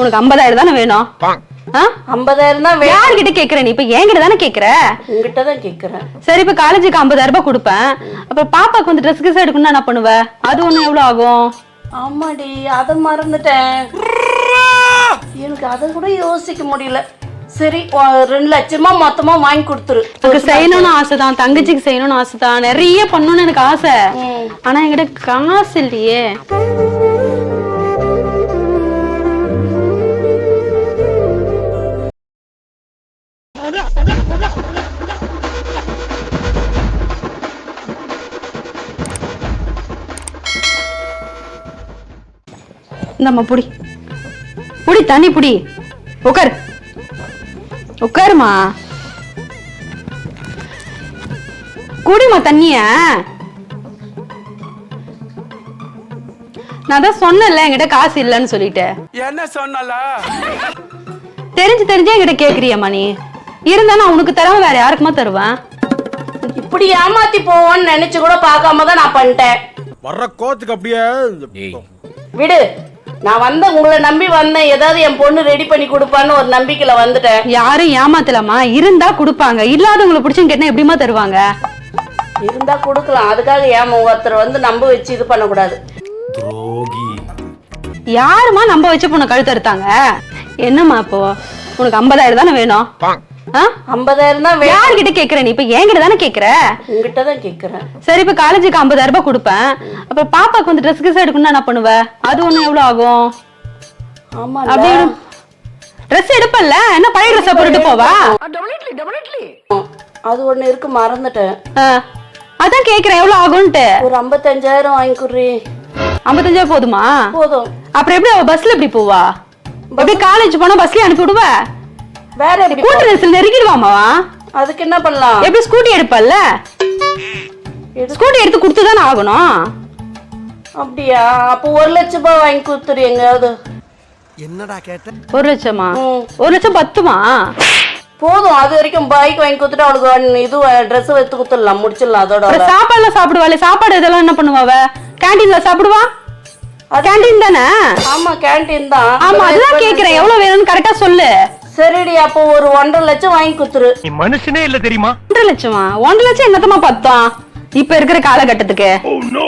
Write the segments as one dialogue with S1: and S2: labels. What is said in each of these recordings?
S1: உனக்கு ஐம்பதாயிரம் தானே வேணும்?
S2: ஐம்பதாயிரம் தான் வேணும்.
S1: யார்கிட்ட கேக்குற நீ? இப்ப என்கிட்ட தானே கேக்குற?
S2: உங்ககிட்ட தான் கேட்குறேன்
S1: சரி இப்ப காலேஜுக்கு ஐம்பதாயிரம் ரூபாய் கொடுப்பேன். அப்புறம் பாப்பாக்கு வந்து ட்ரெஸ் கிஸ் எடுக்கணும்னா என்ன பண்ணுவ? அது ஒண்ணு எவ்வளவு ஆகும்?
S2: ஆமாடி அதை மறந்துட்டேன். எனக்கு அதை கூட யோசிக்க முடியல. சரி ரெண்டு லட்சமா மொத்தமா வாங்கி கொடுத்துரு.
S1: எனக்கு செய்யணும்னு ஆசைதான் தங்கச்சிக்கு செய்யணும்னு ஆசைதான். நிறைய பண்ணணும்னு எனக்கு ஆசை. ஆனா என்கிட்ட காசு இல்லையே. இந்தம்மா புடி. புடி தண்ணி புடி. உட்காரு உட்காருமா குடிமா தண்ணிய. நான் தான் சொன்னேன்ல என்கிட்ட காசு இல்லைன்னு சொல்லிட்டு.
S3: என்ன சொன்னல?
S1: தெரிஞ்சு தெரிஞ்சே என்கிட்ட கேக்குறியம்மா நீ. இருந்தா நான் உனக்கு தராம வேற யாருக்குமா தருவேன்?
S2: இப்படி ஏமாத்தி போவோன்னு நினைச்சு கூட பார்க்காம தான் நான் பண்ணிட்டேன்.
S3: வர்ற கோத்துக்கு அப்படியே
S2: விடு. நான் வந்த உங்களை நம்பி வந்தேன். ஏதாவது என் பொண்ணு ரெடி பண்ணி கொடுப்பான்னு ஒரு நம்பிக்கையில வந்துட்டேன்.
S1: யாரும் ஏமாத்தலாமா இருந்தா கொடுப்பாங்க. இல்லாதவங்களை பிடிச்சும் கேட்டா எப்படிமா தருவாங்க?
S2: இருந்தா கொடுக்கலாம். அதுக்காக ஏமா ஒருத்தர் வந்து நம்ப வச்சு இது பண்ணக்கூடாது?
S3: துரோகி.
S1: யாருமா நம்ப வச்சு பொண்ணு கழுத்து அறுத்தாங்க என்னம்மா இப்போ? உனக்கு ஐம்பதாயிரம் தானே வேணும்?
S2: ஐம்பதாயிரம் தான்
S1: யார்கிட்ட கேக்குற நீ? இப்ப என்கிட்ட தானே கேக்குற?
S2: உங்ககிட்ட தான் கேட்குறேன்
S1: சரி இப்ப காலேஜுக்கு ஐம்பதாயிரம் ரூபாய் கொடுப்பேன். அப்புறம் பாப்பாக்கு வந்து ட்ரெஸ் கிஸ் எடுக்கணும்னா என்ன பண்ணுவ? அது ஒண்ணு எவ்வளவு ஆகும்?
S2: ஆமா
S1: அப்படி ட்ரெஸ் எடுப்பல்ல? என்ன பழைய ட்ரெஸ் போட்டுட்டு போவா?
S2: அது ஒண்ணு இருக்கு மறந்துட்டேன்.
S1: அதான் கேக்குறேன் எவ்வளவு ஆகும்ட்டு
S2: ஒரு ஐம்பத்தஞ்சாயிரம் வாங்கி குடுறி.
S1: ஐம்பத்தஞ்சா போதுமா?
S2: போதும்.
S1: அப்புறம் எப்படி அவ பஸ்ல எப்படி போவா? எப்படி காலேஜ் போனா பஸ்லயே அனுப்பி விடுவ?
S2: வேற எப்படி
S1: கூட்டு நெரிசல் நெருக்கிடுவாமாவா
S2: அதுக்கு என்ன பண்ணலாம்?
S1: எப்படி ஸ்கூட்டி எடுப்பல்ல? ஸ்கூட்டி எடுத்து கொடுத்துதானே ஆகணும்.
S2: அப்படியா? அப்போ ஒரு லட்சம் ரூபாய் வாங்கி கொடுத்துரு எங்கேயாவது.
S4: என்னடா கேட்ட?
S1: ஒரு லட்சமா. ஒரு லட்சம் பத்துமா?
S2: போதும் அது வரைக்கும் பைக் வாங்கி கொடுத்துட்டு அவளுக்கு இது ட்ரெஸ் எடுத்து கொடுத்துடலாம். முடிச்சிடலாம் அதோட
S1: சாப்பாடுலாம் சாப்பிடுவாள். சாப்பாடு இதெல்லாம் என்ன பண்ணுவாவ கேண்டீன்ல சாப்பிடுவா? கேண்டீன் தானே?
S2: ஆமா கேண்டீன் தான்.
S1: ஆமா அதுதான் கேக்குறேன். எவ்வளவு வேணும்னு கரெக்டா சொல்லு.
S2: சரிடி அப்போ ஒரு ஒன்றரை லட்சம் வாங்கி கொடுத்துரு
S5: நீ மனுஷனே இல்ல தெரியுமா?
S1: ஒன்றரை லட்சமா? ஒன்றரை லட்சம் என்னத்தமா பத்தம் இப்ப இருக்கிற காலகட்டத்துக்கு.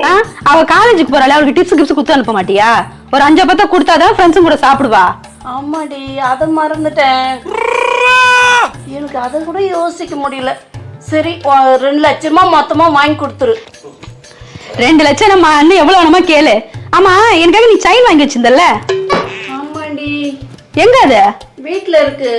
S1: ஆ? அவ காலேஜுக்கு போறாளே அவளுக்கு டிப்ஸ் கிப்ஸ் குத்து அனுப்ப மாட்டியா? ஒரு அஞ்சு பத்தா கொடுத்தாதான் ஃப்ரெண்ட்ஸும் கூட சாப்பிடுவா.
S2: ஆமாடி அதை மறந்துட்டேன். எனக்கு அதை கூட யோசிக்க முடியல. சரி ரெண்டு லட்சமா மொத்தமா வாங்கி கொடுத்துரு.
S1: ரெண்டு லட்சம் நம்ம அண்ணன் எவ்வளவு வேணுமா கேளு. ஆமா எனக்காக நீ செயின் வாங்கி வச்சிருந்தல்ல? எங்க அது?
S2: வீட்ல இருக்கு.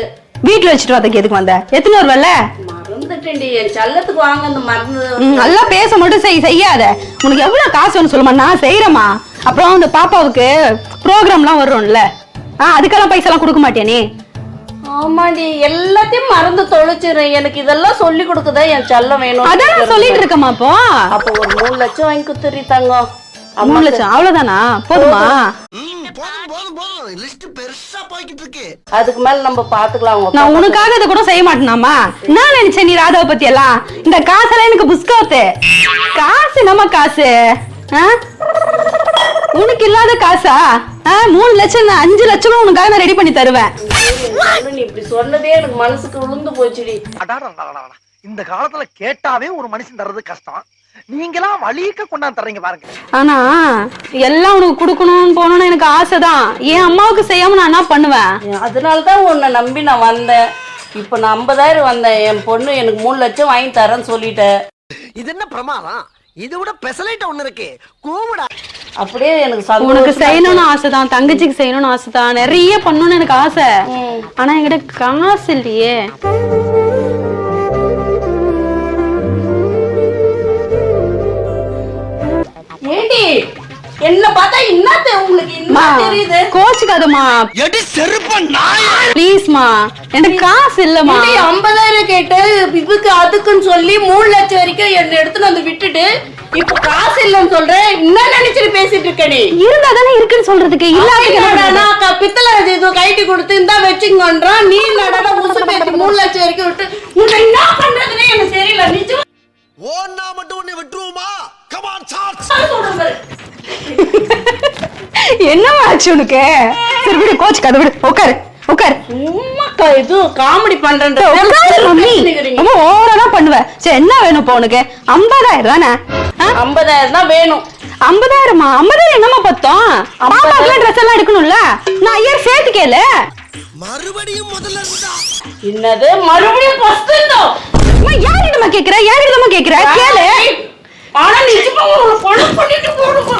S1: வீட்டுல வச்சுட்டு வரதுக்கு எதுக்கு வந்த? எத்தனை வருவல்ல
S2: மறந்துட்டேன்டி. என் செல்லத்துக்கு வாங்க அந்த மறந்து
S1: நல்லா பேச மட்டும் செய் செய்யாத. உனக்கு எவ்வளவு காசு வேணும் சொல்லுமா? நான் செய்யறேம்மா அப்புறம் அந்த பாப்பாவுக்கு ப்ரோக்ராம்லாம் வரும்ல. ஆ அதுக்கெல்லாம் பைசாலாம் கொடுக்க மாட்டியா நீ?
S2: ஆமாடி எல்லாத்தையும் மறந்து தொலைச்சிடுறேன். எனக்கு இதெல்லாம் சொல்லி கொடுக்குதா என் செல்லம் வேணும்
S1: அதான் சொல்லிட்டு இருக்கேம்மா அப்போ
S2: அப்போ ஒரு மூணு லட்சம் வாங்கி கொடுத்துரு தங்கம்.
S1: மூணு லட்சம் அவ்வளவுதானா? போதுமா.
S4: போதும் போதும் போதும் லிஸ்ட் பெருசா போய்கிட்டு இருக்கு
S2: அதுக்கு மேல நம்ம பாத்துக்கலாம்
S1: நான் உனக்காக இதை கூட செய்ய மாட்டேனாமா நான் நினைச்சேன் நீ ராதாவை பத்தி எல்லாம் இந்த காசெல்லாம் எனக்கு புஸ்கோத்து காசு நம்ம காசு? உனக்கு இல்லாத காசா? மூணு லட்சம் அஞ்சு லட்சமும் உனக்காக நான் ரெடி பண்ணி தருவேன்.
S2: நீ இப்படி சொன்னதே எனக்கு மனசுக்கு விழுந்து போச்சுடி.
S5: இந்த காலத்துல கேட்டாவே ஒரு மனுஷன் தர்றது கஷ்டம். நீங்களாம் வழிக்க கொண்டாந்து தர்றீங்க பாருங்க.
S1: ஆனா எல்லாம் உனக்கு கொடுக்கணும்னு போகணும்னு எனக்கு ஆசைதான். என் அம்மாவுக்கு செய்யாம நான் என்ன பண்ணுவேன்?
S2: அதனால தான் உன்னை நம்பி நான் வந்தேன். இப்போ நான் ஐம்பதாயிரம் வந்தேன். என் பொண்ணு எனக்கு மூணு லட்சம் வாங்கி தரேன்னு சொல்லிட்டேன்
S4: இது என்ன பிரமாதம்? இது விட பெசலைட்ட ஒண்ணு இருக்கு. கூவுடா.
S2: அப்படியே எனக்கு
S1: உனக்கு செய்யணும்னு ஆசைதான். தங்கச்சிக்கு செய்யணும்னு ஆசைதான். நிறைய பண்ணணும்னு எனக்கு ஆசை. ஆனா என்கிட்ட காசு இல்லையே.
S2: என்ன பார்த்தா என்னத்த உங்களுக்கு என்ன தெரியுது?
S1: கோச்சுக்காதம்மா.
S4: எடி செருப்ப நாய.
S1: ப்ளீஸ்மா எனக்கு காசு இல்லம்மா.
S2: ஏண்டி, ஐம்பதாயிரம் கேட்டு இதுக்கு அதுக்குன்னு சொல்லி மூணு லட்சம் வரைக்கும் என்ன எடுத்துன்னு வந்து விட்டுட்டு இப்ப காசு இல்லைன்னு சொல்றேன். என்ன நினைச்சிட்டு பேசிட்டு இருக்க நீ?
S1: இருந்தா தானே இருக்குன்னு சொல்றதுக்கு. என்ன பண்றது?
S2: என்னடானா, க- பித்தளை இது கைட்டி கொடுத்து இந்தா வச்சுங்கன்றான் நீ நடனா உசு பேத்தி மூணு லட்சம் வரைக்கும் விட்டு உன்னை என்ன பண்றதுனே
S1: என்னம்மா ஆச்சு உனக்கு? சரி விடு கோச்சு கதை விடு. உட்காரு உட்காரு.
S2: சும்மா க- இது காமெடி
S1: மம்மி. ரொம்ப ஓவரா தான் பண்ணுவ. சரி என்ன வேணும் இப்போ உனக்கு? ஐம்பதாயிரம் தானே?
S2: ஐம்பதாயிரம் தான் வேணும்.
S1: ஐம்பதாயிரமா? ஐம்பதாயிரம் என்னம்மா பத்தம்? பாப்பாக்குலாம் ட்ரெஸ் எல்லாம் எடுக்கணும்ல? நான் ஐயர் சேர்த்து கேளு.
S4: மறுபடியும் முதல்ல இருந்தா?
S2: என்னது? மறுபடியும் ஃபர்ஸ்ட்
S1: அம்மா யாரிடமா கேக்குற? யாரிடமா கேக்குற? கேளு.
S2: ஆனா நிஜமா ஒரு பொண்ணு பண்ணிட்டு போடுங்க